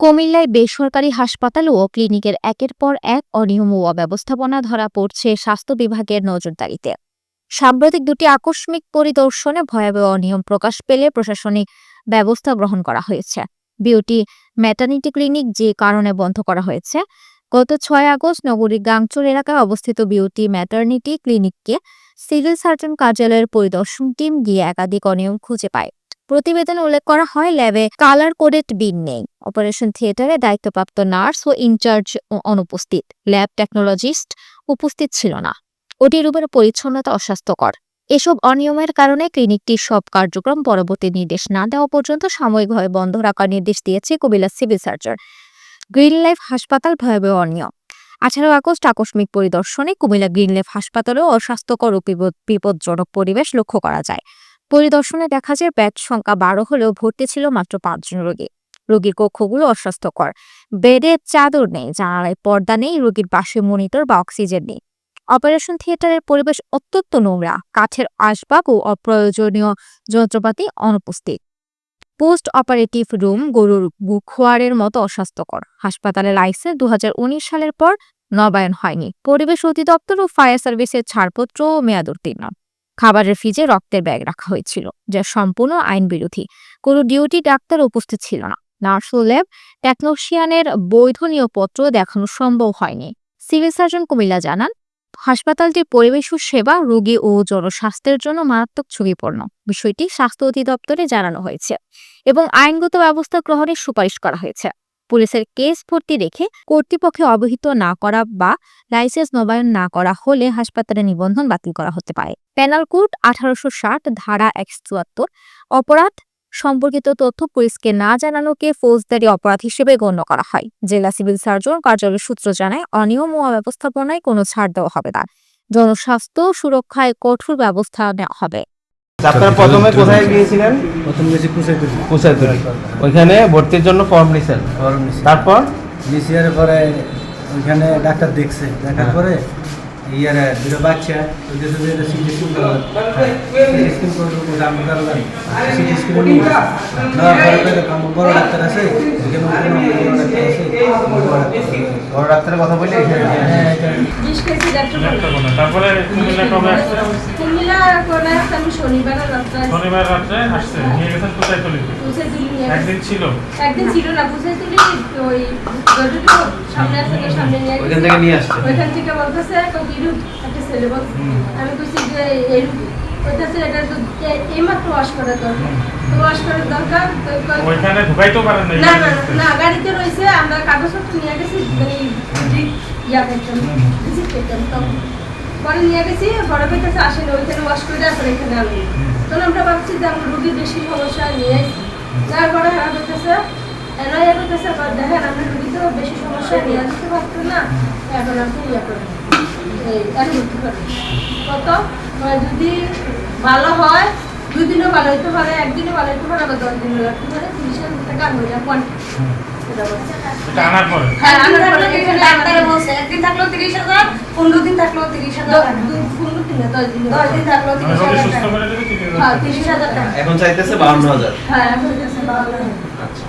কুমিল্লায় বেসরকারি হাসপাতাল ও ক্লিনিকের একের পর এক অনিয়ম ও অব্যবস্থাপনা ধরা পড়ছে স্বাস্থ্য বিভাগের নজরদারিতে। সাম্প্রতিক দুটি আকস্মিক পরিদর্শনে ভয়াবহ অনিয়ম প্রকাশ পেলে প্রশাসনিক ব্যবস্থা গ্রহণ করা হয়েছে। বিউটি ম্যাটার্নিটি ক্লিনিক যে কারণে বন্ধ করা হয়েছে, গত ছয় আগস্ট নগরীর গাংচুর এলাকায় অবস্থিত বিউটি ম্যাটার্নিটি ক্লিনিককে সিভিল সার্জন কার্যালয়ের পরিদর্শন টিম গিয়ে একাধিক অনিয়ম খুঁজে পায়। প্রতিবেদনে উল্লেখ করা হয়, ল্যাবে কালার কোডেড বিন নেই। অপারেশন থিয়েটারে দায়িত্বপ্রাপ্ত নার্স ও ইনচার্জ অনুপস্থিত। ল্যাব টেকনোলজিস্ট উপস্থিত ছিল না। ওটি রুমের পরিচ্ছন্নতা অস্বাস্থ্যকর। এসব অনিয়মের কারণে ক্লিনিকটির সব কার্যক্রম পরবর্তী নির্দেশ না দেওয়া পর্যন্ত সাময়িকভাবে বন্ধ রাখার নির্দেশ দিয়েছে Comilla civil surgeon. Green life হাসপাতাল ভয়াবহ অনিয়ম। আঠারো আগস্ট আকস্মিক পরিদর্শনে কুমিল্লা গ্রিন লাইফ হাসপাতালেও অস্বাস্থ্যকর ও বিপজ্জনক পরিবেশ লক্ষ্য করা যায়। পরিদর্শনে দেখা যায় বেড সংখ্যা বারো হলেও ভর্তি ছিল মাত্র পাঁচজন রোগী। রোগীর কক্ষগুলো অস্বাস্থ্যকর। বেডে চাদর নেই, জানালায় পর্দা নেই, রোগীর পাশে মনিটর বা অক্সিজেন নেই। অপারেশন থিয়েটারের পরিবেশ অত্যন্ত নোংরা, কাঠের আসবাব ও অপ্রয়োজনীয় যন্ত্রপাতি অনুপস্থিত। পোস্ট অপারেটিভ রুম গরুর খোয়ারের মতো অস্বাস্থ্যকর। হাসপাতালের লাইসেন্স দু হাজার উনিশ সালের পর নবায়ন হয়নি। পরিবেশ অধিদপ্তর ও ফায়ার সার্ভিসের ছাড়পত্র মেয়াদ উত্তীর্ণ। খাবারের ফ্রিজে রক্তের ব্যাগ রাখা হয়েছিল, যা সম্পূর্ণ আইন বিরোধী কোনো ডিউটি ডাক্তার উপস্থিত ছিল না। নার্স টেকনোশিয়ানের বৈধ নিয়োগপত্র দেখানো সম্ভব হয়নি। সিভিল সার্জন কুমিল্লা জানান, হাসপাতালটির পরিবেশ ও সেবা রোগী ও জনস্বাস্থ্যের জন্য মারাত্মক ঝুঁকিপূর্ণ, বিষয়টি স্বাস্থ্য অধিদপ্তরে জানানো হয়েছে এবং আইনগত ব্যবস্থা গ্রহণের সুপারিশ করা হয়েছে। পুলিশের কেস ভর্তি রেখে কর্তৃপক্ষে অবহিত না করা বা লাইসেন্স নবায়ন না করা হলে হাসপাতালে নিবন্ধন বাতিল করা হতে পারে। প্যানাল কোড আঠারোশো ষাট, ধারা একশো চুয়াত্তর, অপরাধ সম্পর্কিত তথ্য পুলিশকে না জানানোকে ফৌজদারি অপরাধ হিসেবে গণ্য করা হয়। জেলা সিভিল সার্জন কার্যালয় সূত্র জানায় অনিয়ম ও অব্যবস্থাপনায় কোনো ছাড় দেওয়া হবে না। জনস্বাস্থ্য সুরক্ষায় কঠোর ব্যবস্থা নেওয়া হবে। আপনারা প্রথমে কোথায় গিয়েছিলেন? প্রথম গেছি কুচাইতুলি কুচাইতুলি ওইখানে ভর্তির জন্য ফর্ম নিছেন। তারপর? পরে ওইখানে ডাক্তার দেখছে। দেখার হ্যাঁ। পরে ইয়ারে দুটো বাচ্চা ওই যে তুমি এটা সিটি স্ক্যান করো সিটি স্ক্যান করে ওটা আমি করলাম সিটি স্ক্যান নিয়ে নেওয়ার পরে পরে আমার বড় ডাক্তার আছে ওইখানে কোনো বড় ডাক্তার আছে বড় ডাক্তার বড় ডাক্তারের কথা বলে এখানে হ্যাঁ এটা বিশ কেজি ডাক্তার তারপরে কুমিল্লা কবে আসছে? কুমিল্লা করে আমি শনিবার রাত্রে শনিবার রাত্রে আসছে। নিয়ে গেছেন কোথায় তুলিতে বুঝে তুলি একদিন ছিল? একদিন ছিল না বুঝে তুলি ওই গরুটো সামনে আছে সামনে নিয়ে ওইখান থেকে নিয়ে আসছে। ওইখান থেকে বলতেছে কবিরু একটা ছেলে বলছে। আমি বলছি যে এই ওইটাছে এটা তো এইমাত্র ওয়াশ করার দরকার। তো ওয়াশ করার দরকার ওইখানে ঢুকাইতেও পারেন না না গাড়িতে। রয়েছে আমরা কাগজপত্র নিয়ে গেছি মানে পরে নিয়ে গেছি কাছে আসেনি, ওইখানে ওয়াশ করে এখানে আনলো তখন আমরা ভাবছি যে আমরা রুগীর বেশি সমস্যা নিয়ে আসছি তারপরে এ করতেছে দেখেন আমরা রুগী তো বেশি সমস্যা নিয়ে আসতে পারতো না। এখন আপনি ইয়ে করেন। কত? মানে যদি ভালো হয় দুদিনও ভালো হইতে পারে, একদিনও ভালো হইতে পারে, আবার দশ দিনও লাগতে পারে। তিরিশ হাজার টাকা হয়ে হ্যাঁ এখানে ডাক্তারে আমাদের বলছে, একদিন থাকলেও 30,000, 15 দিন থাকলেও 30,000 দশ টাকা। দিন পনেরো দিনে দশ দশ দিন থাকলেও রোগী 30,000 সুস্থ টাকা। করে দেবে তিনি হ্যাঁ তিরিশ হাজার টাকা। এখন চাইতেছে বাউন্ন হাজার। হ্যাঁ আচ্ছা।